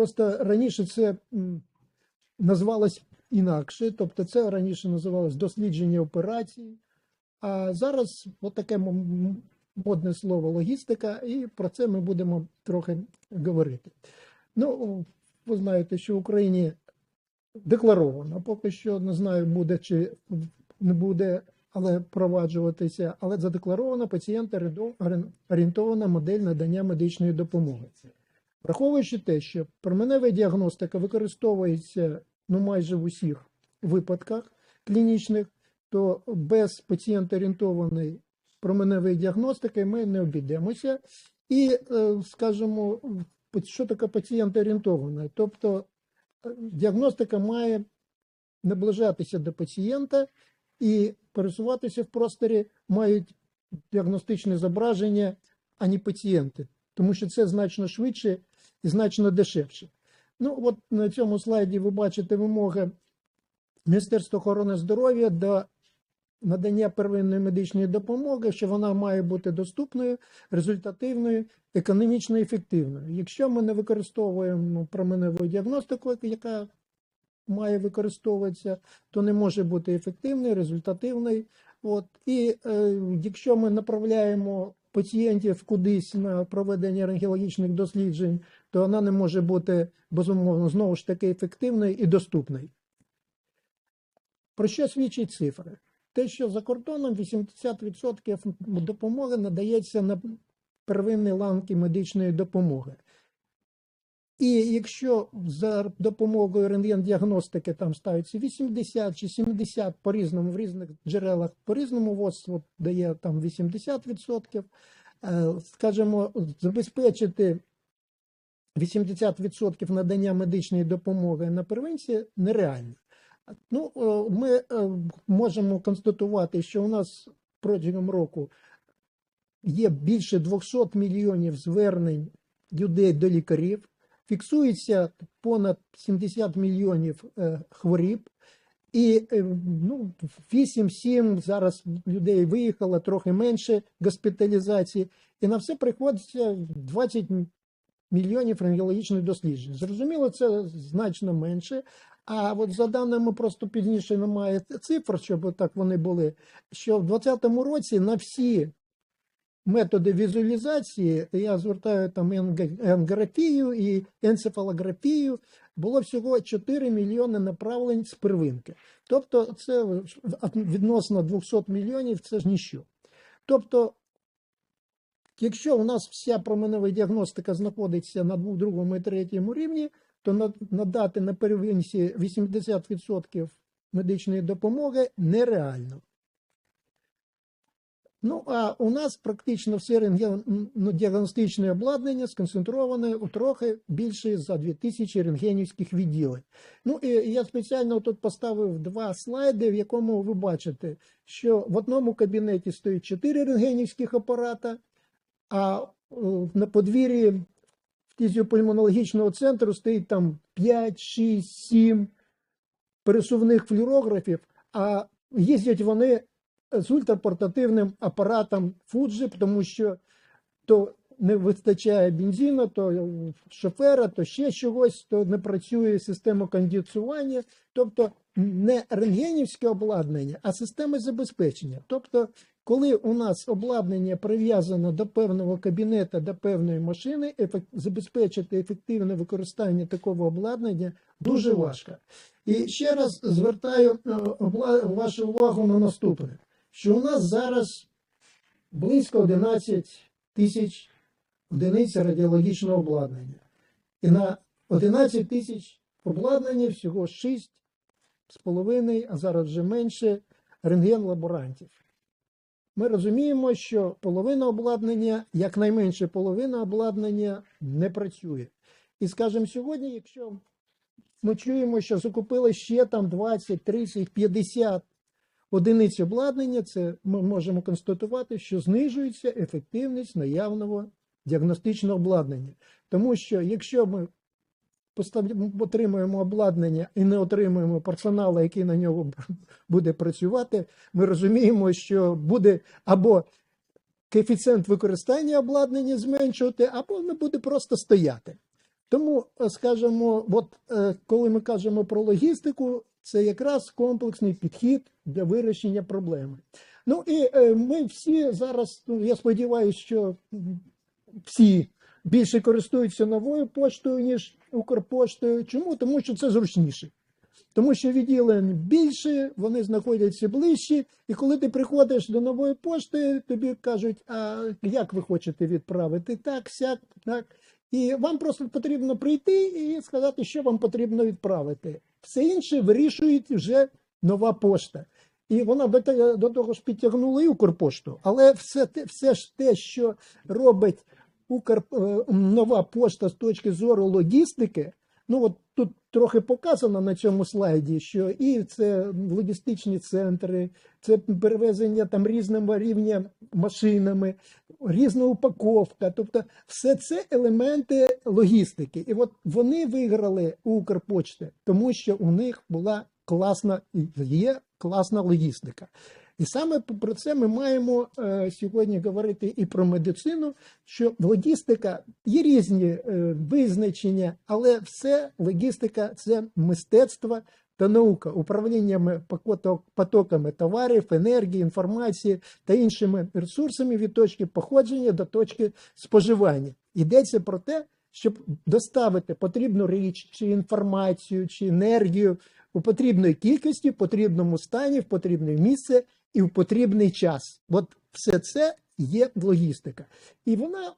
Просто раніше це називалось інакше, тобто це раніше називалось дослідження операцій, а зараз от таке модне слово логістика, і про це ми будемо трохи говорити. Ну, ви знаєте, що в Україні декларовано, поки що не знаю, буде чи не буде, але впроваджуватися, але задекларована пацієнта орієнтована модель надання медичної допомоги. Враховуючи те, що променева діагностика використовується ну, майже в усіх випадках клінічних, то без пацієнт-орієнтованої променевої діагностики ми не обійдемося. І, е, скажімо, що таке пацієнт-орієнтований? Тобто е, діагностика має наближатися до пацієнта і пересуватися в просторі мають діагностичне зображення, а не пацієнти, тому що це значно швидше і значно дешевше. Ну, от на цьому слайді ви бачите вимоги Міністерства охорони здоров'я до надання первинної медичної допомоги, що вона має бути доступною, результативною, економічно ефективною. Якщо ми не використовуємо променеву діагностику, яка має використовуватися, то не може бути ефективний, результативний. От. І е, якщо ми направляємо пацієнтів кудись на проведення рентгенологічних досліджень, то вона не може бути безумовно знову ж таки ефективною і доступною. Про що свідчать цифри? Те, що за кордоном 80% допомоги надається на первинні ланки медичної допомоги. І якщо за допомогою рентген-діагностики там ставиться 80 чи 70 по-різному в різних джерелах, по-різному ВОЗ от дає там 80%, е, скажімо, забезпечити 80% надання медичної допомоги на первинці нереально. Ну, е, ми е, можемо констатувати, що у нас протягом року є більше 200 мільйонів звернень людей до лікарів, фіксується понад 70 мільйонів е, хворіб, і ну, 8-7 зараз людей виїхало трохи менше госпіталізації, і на все приходиться 20 мільйонів рентгенологічних досліджень. Зрозуміло, це значно менше. А от за даними просто пізніше немає цифр, щоб так вони були. Що в 2020 році на всі методи візуалізації, я звертаю там енграфію і енцефалографію, було всього 4 мільйони направлень з первинки. Тобто, це відносно 200 мільйонів, це ж ніщо. Тобто, якщо у нас вся променева діагностика знаходиться на другому і третьому рівні, то надати на первинці 80% медичної допомоги нереально. Ну, а у нас практично все рентгенодіагностичне обладнання сконцентроване у трохи більше за 2000 рентгенівських відділень. Ну, і я спеціально тут поставив два слайди, в якому ви бачите, що в одному кабінеті стоїть 4 рентгенівських апарата, а на подвір'ї фтизіопульмонологічного центру стоїть там 5, 6, 7 пересувних флюорографів, а їздять вони з ультрапортативним апаратом Фуджі, тому що то не вистачає бензину, то шофера, то ще чогось, то не працює система кондиціювання, тобто не рентгенівське обладнання, а система забезпечення. Тобто, коли у нас обладнання прив'язано до певного кабінету, до певної машини, ефект, забезпечити ефективне використання такого обладнання дуже важко. І ще раз звертаю е, вашу увагу на наступне що у нас зараз близько 11 тисяч одиниць радіологічного обладнання. І на 11 тисяч обладнання всього 6,5, а зараз вже менше рентген-лаборантів. Ми розуміємо, що половина обладнання, якнайменше половина обладнання не працює. І, скажімо, сьогодні, якщо ми чуємо, що закупили ще там 20, 30, 50 одиниць обладнання, це ми можемо констатувати, що знижується ефективність наявного діагностичного обладнання. Тому що якщо ми отримуємо обладнання і не отримуємо персоналу, який на нього буде працювати, ми розуміємо, що буде або коефіцієнт використання обладнання зменшувати, або не буде просто стояти. Тому, е, скажімо, от е, коли ми кажемо про логістику, це якраз комплексний підхід для вирішення проблеми. Ну і е, ми всі зараз, ну, я сподіваюся, що всі більше користуються новою поштою, ніж Укрпоштою. Чому? Тому що це зручніше. Тому що відділень більше, вони знаходяться ближче, і коли ти приходиш до нової пошти, тобі кажуть, а як ви хочете відправити? Так, сяк, так. І вам просто потрібно прийти і сказати, що вам потрібно відправити. Все інше вирішують вже нова пошта. І вона до, того ж підтягнула і Укрпошту. Але все, все ж те, що робить Укр, е, нова пошта з точки зору логістики, ну от тут трохи показано на цьому слайді, що і це логістичні центри, це перевезення там різного рівня машинами, різна упаковка. Тобто, все це елементи логістики. І от вони виграли у Укрпочти, тому що у них була класна є класна логістика. І саме про це ми маємо е, сьогодні говорити і про медицину, що логістика є різні е, визначення, але все логістика це мистецтво та наука, управліннями потоками товарів, енергії, інформації та іншими ресурсами від точки походження до точки споживання. Йдеться про те, щоб доставити потрібну річ, чи інформацію, чи енергію у потрібної кількості, в потрібному стані, в потрібне місце і в потрібний час. От все це є логістика. І вона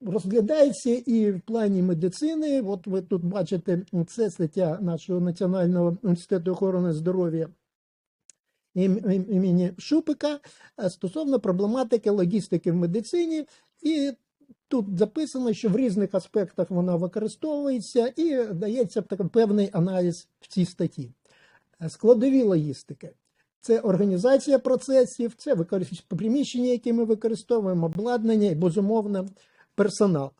розглядається і в плані медицини. От ви тут бачите, це стаття нашого Національного інституту охорони здоров'я ім- ім- імені Шупика е, стосовно проблематики логістики в медицині. І тут записано, що в різних аспектах вона використовується і дається певний аналіз в цій статті. Е, Складові логістики. Це організація процесів, це приміщення, які ми використовуємо, обладнання і безумовно персонал.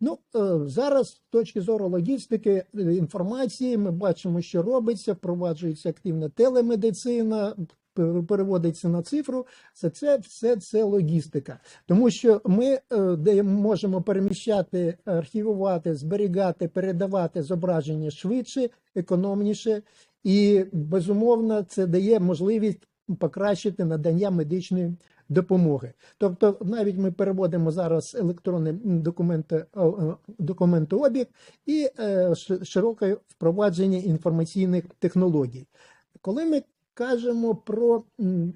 Ну е, зараз, з точки зору логістики е, інформації, ми бачимо, що робиться, впроваджується активна телемедицина, переводиться на цифру. Це це все це логістика, тому що ми е, де можемо переміщати, архівувати, зберігати, передавати зображення швидше, економніше, і безумовно це дає можливість покращити надання медичної допомоги. Тобто, навіть ми переводимо зараз електронний документи, документообіг і е, широке впровадження інформаційних технологій. Коли ми кажемо про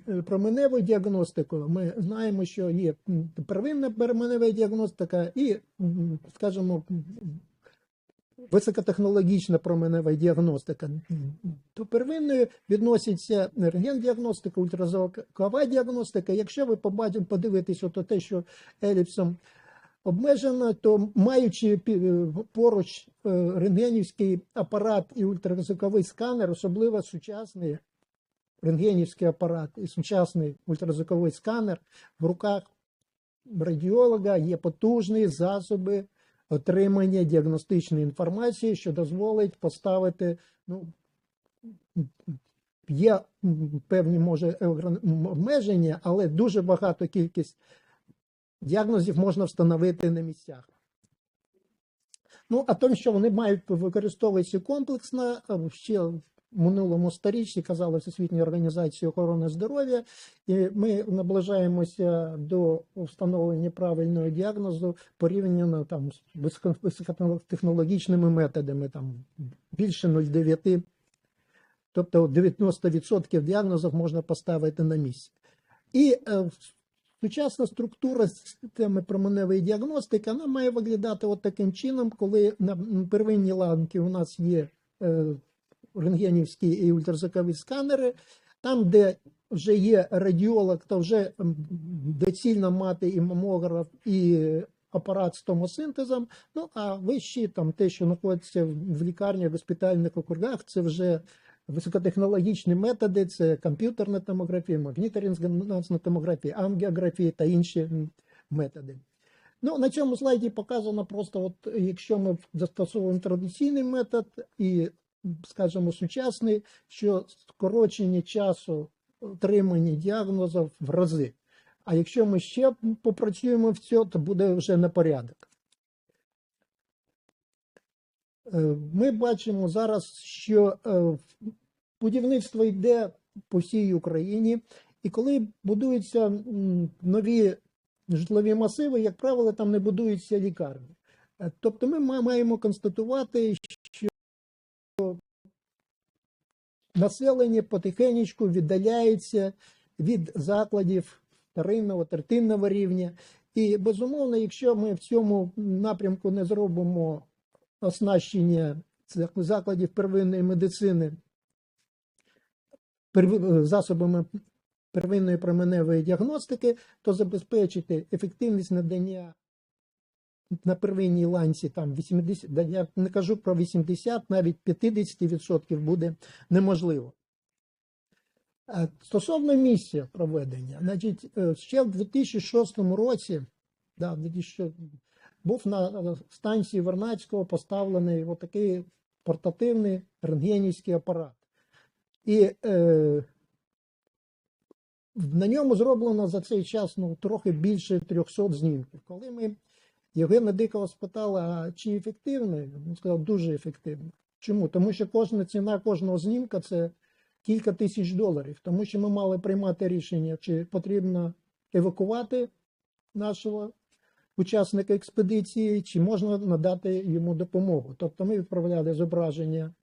е, променеву діагностику, ми знаємо, що є первинна променева діагностика і, скажімо, високотехнологічна променева діагностика. До первинної відноситься рентген-діагностика, ультразвукова діагностика. Якщо ви подивитесь от те, що еліпсом обмежено, то маючи поруч е, рентгенівський апарат і ультразвуковий сканер, особливо сучасний рентгенівський апарат і сучасний ультразвуковий сканер в руках радіолога є потужні засоби отримання діагностичної інформації, що дозволить поставити, ну, є певні може обмеження, але дуже багато кількість діагнозів можна встановити на місцях. Ну, а тому, що вони мають використовуватися комплексно, ще минулому сторіччі казала Всесвітня організація охорони здоров'я, і ми наближаємося до встановлення правильного діагнозу порівняно там з високо- високотехнологічними методами, там більше 0,9, тобто 90% діагнозів можна поставити на місці. І е, сучасна структура системи променевої діагностики вона має виглядати от таким чином, коли на первинній ланці у нас є е, рентгенівські і ультразвукові сканери, там, де вже є радіолог, то вже доцільно мати і мамограф, і апарат з томосинтезом. Ну а вищі там те, що знаходиться в лікарні, в госпітальних округах, це вже високотехнологічні методи, це комп'ютерна томографія, магніторезонансна томографія, ангіографія та інші методи. Ну, на цьому слайді показано просто, от якщо ми застосовуємо традиційний метод і, скажімо, сучасний, що скорочення часу отримання діагнозів в рази. А якщо ми ще попрацюємо в цьому, то буде вже на порядок. Е, Ми бачимо зараз, що е, будівництво йде по всій Україні, і коли будуються нові житлові масиви, як правило, там не будуються лікарні. Е, Тобто ми маємо констатувати, що населення потихеньку віддаляється від закладів вторинного, третинного рівня. І безумовно, якщо ми в цьому напрямку не зробимо оснащення закладів первинної медицини засобами первинної променевої діагностики, то забезпечити ефективність надання на первинній ланці там 80, я не кажу про 80, навіть 50% буде неможливо. Стосовно місця проведення, значить, е, ще в 2006 році да, 2006 був на станції Вернадського поставлений отакий портативний рентгенівський апарат. І е, на ньому зроблено за цей час ну, трохи більше 300 знімків. Коли ми Євгена Дикого спитали, а чи ефективний, він сказав, дуже ефективний. Чому? Тому що кожна ціна кожного знімка це кілька тисяч доларів. Тому що ми мали приймати рішення, чи потрібно евакувати нашого учасника експедиції, чи можна надати йому допомогу. Тобто ми відправляли зображення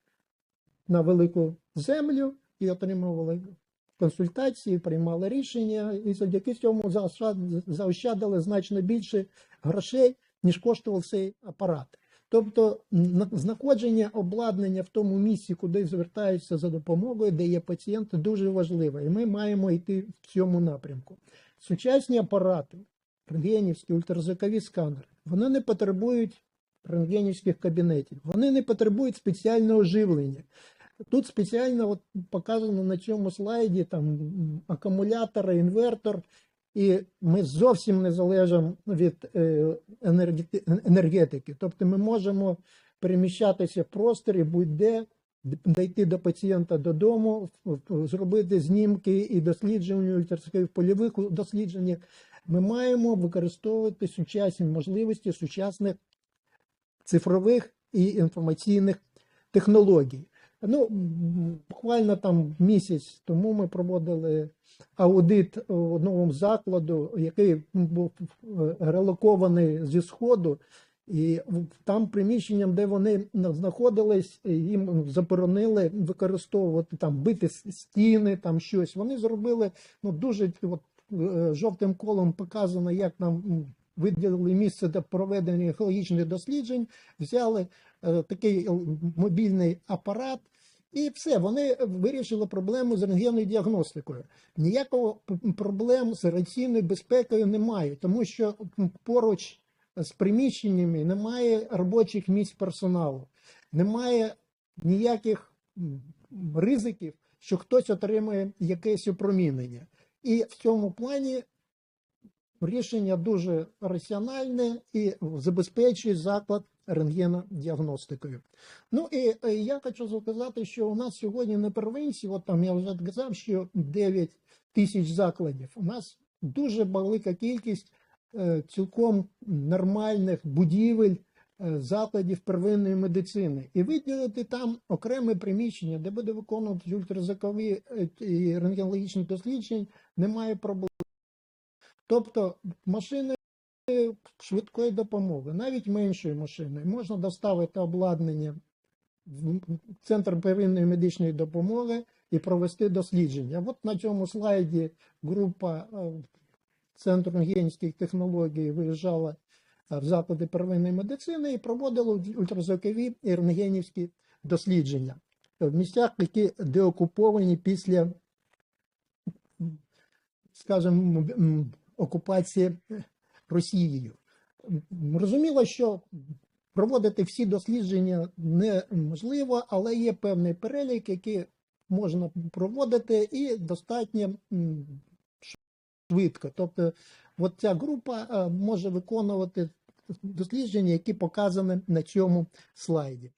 на велику землю і отримували консультації, приймали рішення, і завдяки цьому заощадили значно більше грошей, ніж коштував цей апарат. Тобто знаходження обладнання в тому місці, куди звертаються за допомогою, де є пацієнти, дуже важливе. І ми маємо йти в цьому напрямку. Сучасні апарати, рентгенівські, ультразвукові сканери, вони не потребують рентгенівських кабінетів, вони не потребують спеціального живлення. Тут спеціально от показано на цьому слайді там м, акумулятори, інвертор, і ми зовсім не залежимо від енергетики. Тобто ми можемо переміщатися в просторі будь-де, дійти до пацієнта додому, в- в- зробити знімки і дослідження ультразвукових польових досліджень. Ми маємо використовувати сучасні можливості сучасних цифрових і інформаційних технологій. Ну, буквально там місяць тому ми проводили аудит е, одного закладу, який був е, релокований зі Сходу, і там приміщенням, де вони знаходились, їм заборонили використовувати там бити стіни, там щось. Вони зробили ну, дуже от, е, жовтим колом показано, як нам виділили місце для проведення екологічних досліджень, взяли такий е, мобільний апарат. І все, вони вирішили проблему з рентгенною діагностикою. Ніякого проблем з радіаційною безпекою немає, тому що поруч з приміщеннями немає робочих місць персоналу, немає ніяких ризиків, що хтось отримає якесь опромінення. І в цьому плані рішення дуже раціональне і забезпечує заклад рентгенодіагностикою. Ну і е, я хочу сказати, що у нас сьогодні на первинці, от там я вже казав, що 9 тисяч закладів. У нас дуже велика кількість е, цілком нормальних будівель. е, Закладів первинної медицини і виділити там окреме приміщення, де буде виконувати ультразвукові і рентгенологічні дослідження, немає проблем. Тобто машини швидкої допомоги, навіть меншою машиною, можна доставити обладнання в центр первинної медичної допомоги і провести дослідження. От на цьому слайді група е, Центру генських технологій виїжджала е, в заклади первинної медицини і проводила ультразвукові і рентгенівські дослідження в місцях, які деокуповані після, скажімо, окупації Росією. Розуміло, що проводити всі дослідження неможливо, але є певний перелік, який можна проводити і достатньо швидко. Тобто, от ця група е, може виконувати дослідження, які показані на цьому слайді.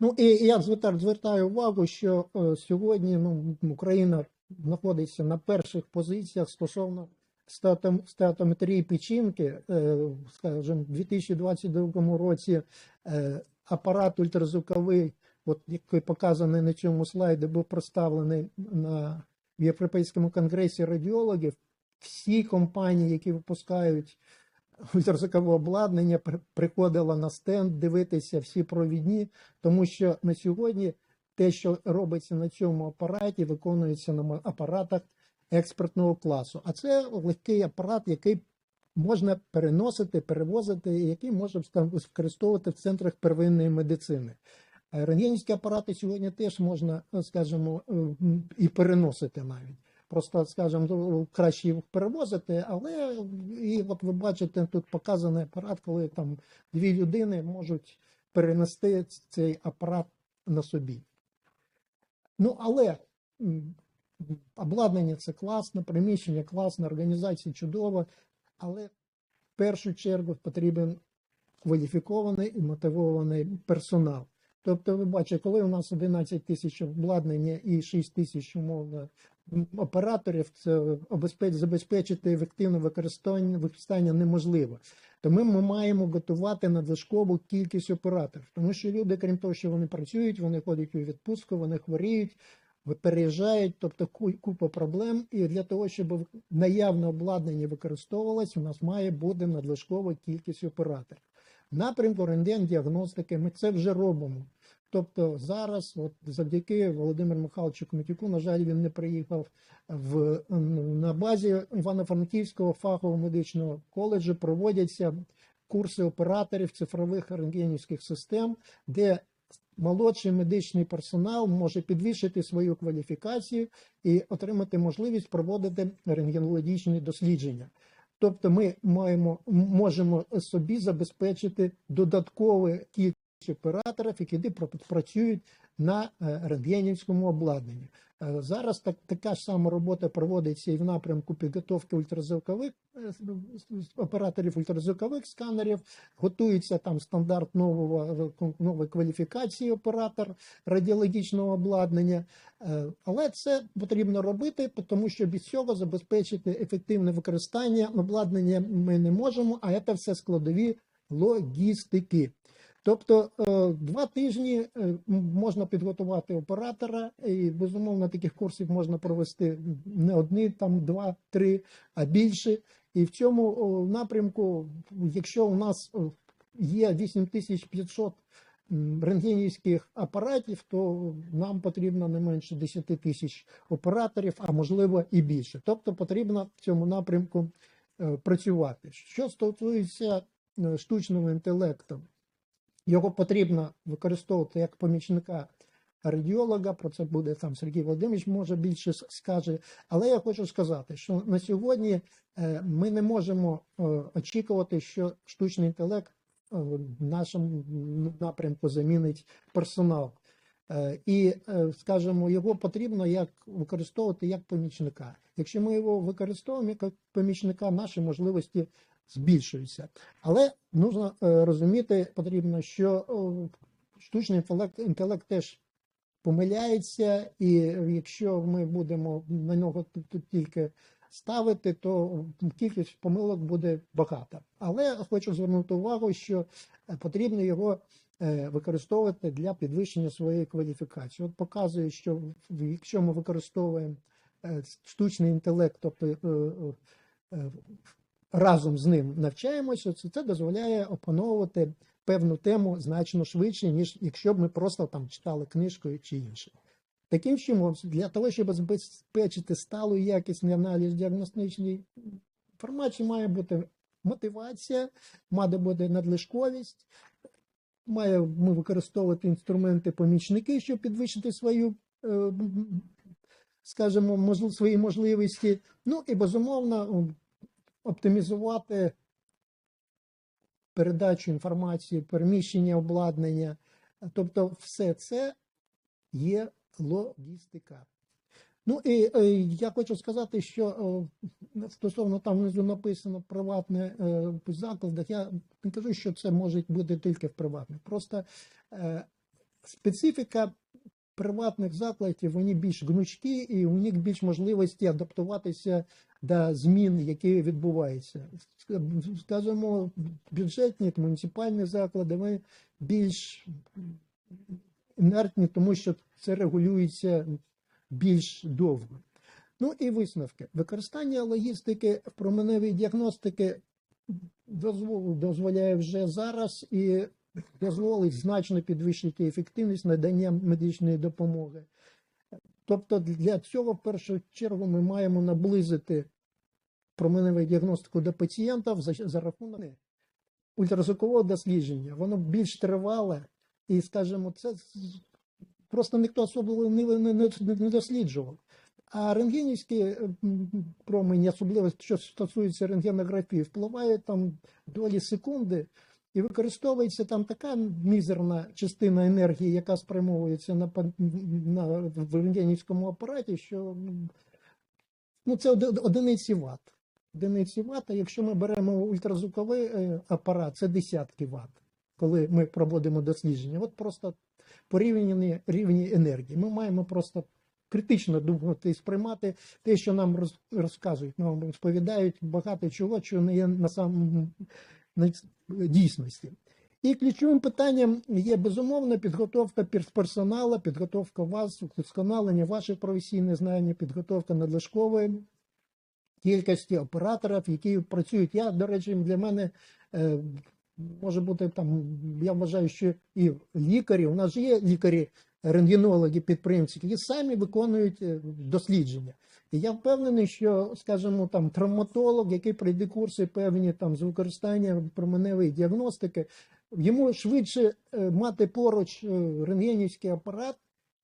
Ну і я звертаю, увагу, що е, сьогодні ну, Україна знаходиться на перших позиціях стосовно статометрії печінки, е, скажімо, в 2022 році е, апарат ультразвуковий, от який показаний на цьому слайді, був представлений на в Європейському конгресі радіологів. Всі компанії, які випускають ультразвукове обладнання, приходили на стенд дивитися всі провідні, тому що на сьогодні те, що робиться на цьому апараті, виконується на апаратах експертного класу. А це легкий апарат, який можна переносити, перевозити, і який може використовувати в центрах первинної медицини. Е, Рентгенівські апарати сьогодні теж можна, е, скажімо, е, і переносити навіть. Просто, скажімо, ну, краще їх перевозити, але і от ви бачите, тут показаний апарат, коли там дві людини можуть перенести цей апарат на собі. Ну, але обладнання це класно, приміщення класне, організація чудова, але в першу чергу потрібен кваліфікований і мотивований персонал. Тобто, ви бачите, коли у нас 11 тисяч обладнання і 6 тисяч умовно операторів, це забезпечити ефективне використання, використання неможливо. Тому ми маємо готувати надлишкову кількість операторів, тому що люди, крім того, що вони працюють, вони ходять у відпустку, вони хворіють, ви- переїжджають, тобто ку- купа проблем. І для того, щоб наявне обладнання використовувалось, у нас має бути надлишкова кількість операторів. Напрямку рентген-діагностики ми це вже робимо. Тобто зараз, от завдяки Володимиру Михайловичу Кометюку, на жаль, він не приїхав в на базі Івано-Франківського фахового медичного коледжу. Проводяться курси операторів цифрових рентгенівських систем, де молодший медичний персонал може підвищити свою кваліфікацію і отримати можливість проводити рентгенологічні дослідження. Тобто, ми маємо можемо собі забезпечити додаткову кількість операторів, які пр- працюють на е, рентгенівському обладнанні. Е, Зараз так, така ж сама робота проводиться і в напрямку підготовки ультразвукових е, операторів ультразвукових сканерів. Готується там стандарт нового е, нової кваліфікації оператор радіологічного обладнання. Але це потрібно робити, тому що без цього забезпечити ефективне використання обладнання ми не можемо, а це все складові логістики. Тобто е, два тижні е, можна підготувати оператора, і безумовно таких курсів можна провести не одні, там два, три, а більше. І в цьому напрямку, якщо у нас о, є 8500 м, рентгенівських апаратів, то нам потрібно не менше 10 тисяч операторів, а можливо і більше. Тобто потрібно в цьому напрямку е, працювати. Що стосується е, штучного інтелекту, його потрібно використовувати як помічника радіолога. Про це буде там Сергій Володимирович, може більше скаже. Але я хочу сказати, що на сьогодні е, ми не можемо е, очікувати, що штучний інтелект е, в нашому напрямку замінить персонал. І, скажімо, його потрібно як використовувати як помічника. Якщо ми його використовуємо як помічника, наші можливості збільшуються. Але нужно е, розуміти потрібно, що штучний інтелект, теж помиляється, і якщо ми будемо на нього тільки ставити, то кількість помилок буде багата. Але хочу звернути увагу, що е, потрібно його е, використовувати для підвищення своєї кваліфікації. От показує, що якщо ми використовуємо штучний інтелект, тобто разом з ним навчаємося, це, дозволяє опановувати певну тему значно швидше, ніж якщо б ми просто там читали книжку чи інше. Таким чином, для того, щоб забезпечити сталу якісний аналіз діагностичної інформації, має бути мотивація, має бути надлишковість, має ми використовувати інструменти-помічники, щоб підвищити свою, е, скажімо, свої можливості. Ну і безумовно оптимізувати передачу інформації, переміщення обладнання. Тобто, все це є логістика. Ну і е, я хочу сказати, що е, стосовно там внизу написано приватне е, в закладах, я не кажу, що це може бути тільки в приватних. Просто специфіка приватних закладів вони більш гнучкі і у них більш можливості адаптуватися до змін, які відбуваються. Скажімо, бюджетні муніципальні заклади вони більш інертні, тому що це регулюється більш довго. Ну і висновки. Використання логістики в променевій діагностики дозвол- дозволяє вже зараз і дозволить значно підвищити ефективність надання медичної допомоги. Тобто для цього в першу чергу ми маємо наблизити променеву діагностику до пацієнтів за, за рахунок ультразвукового дослідження. Воно більш тривале і, скажімо, це просто ніхто особливо не, не, не, досліджував. А рентгенівські е, промені, особливо що стосується рентгенографії, впливають там долі секунди і використовується там така мізерна частина енергії, яка спрямовується на, на в рентгенівському апараті, що ну, це одиниці ватт. Одиниці ватт, а якщо ми беремо ультразвуковий е, апарат, це десятки ватт, коли ми проводимо дослідження. От просто порівняні рівні енергії. Ми маємо просто критично думати і сприймати те, що нам розказують, нам розповідають багато чого, що не є на самому дійсності. І ключовим питанням є безумовно підготовка пер- персоналу, підготовка вас, удосконалення ваших професійних знань, підготовка надлишкової кількості операторів, які працюють. Я, до речі, для мене е, може бути там, я вважаю, що і лікарі, у нас же є лікарі, рентгенологи, підприємці, які самі виконують е, дослідження. Я впевнений, що, скажімо, там травматолог, який пройде курси певні там з використання променевої діагностики, йому швидше е, мати поруч е, рентгенівський апарат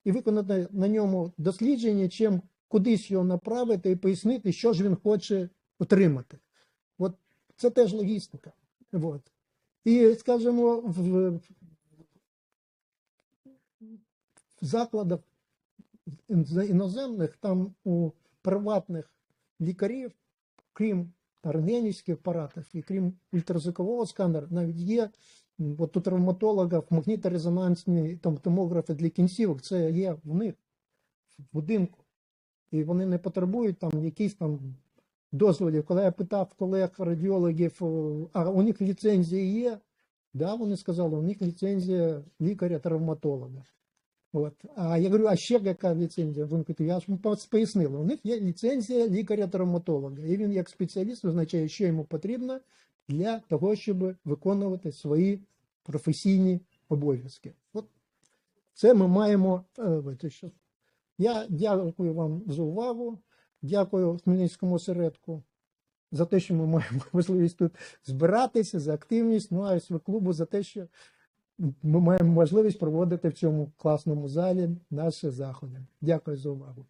і виконати на ньому дослідження, чим кудись його направити і пояснити, що ж він хоче отримати. От це теж логістика. От. І, скажімо, в, в закладах іноземних, там у приватних лікарів, крім рентгенівських апаратів і крім ультразвукового сканера, навіть є от у травматологів магніторезонансні там, томографи для кінцівок, це є в них в будинку. І вони не потребують там якісь там дозволів. Коли я питав колег радіологів, а у них ліцензії є, да, вони сказали, у них ліцензія лікаря-травматолога. От. А я говорю, а ще яка ліцензія? Вони кажуть, я ж пояснила, у них є ліцензія лікаря-травматолога. І він як спеціаліст визначає, що йому потрібно для того, щоб виконувати свої професійні обов'язки. От це ми маємо. е, я дякую вам за увагу. Дякую Хмельницькому осередку за те, що ми маємо можливість тут збиратися, за активність. Ну а СВ клубу за те, що ми маємо можливість проводити в цьому класному залі наші заходи. Дякую за увагу.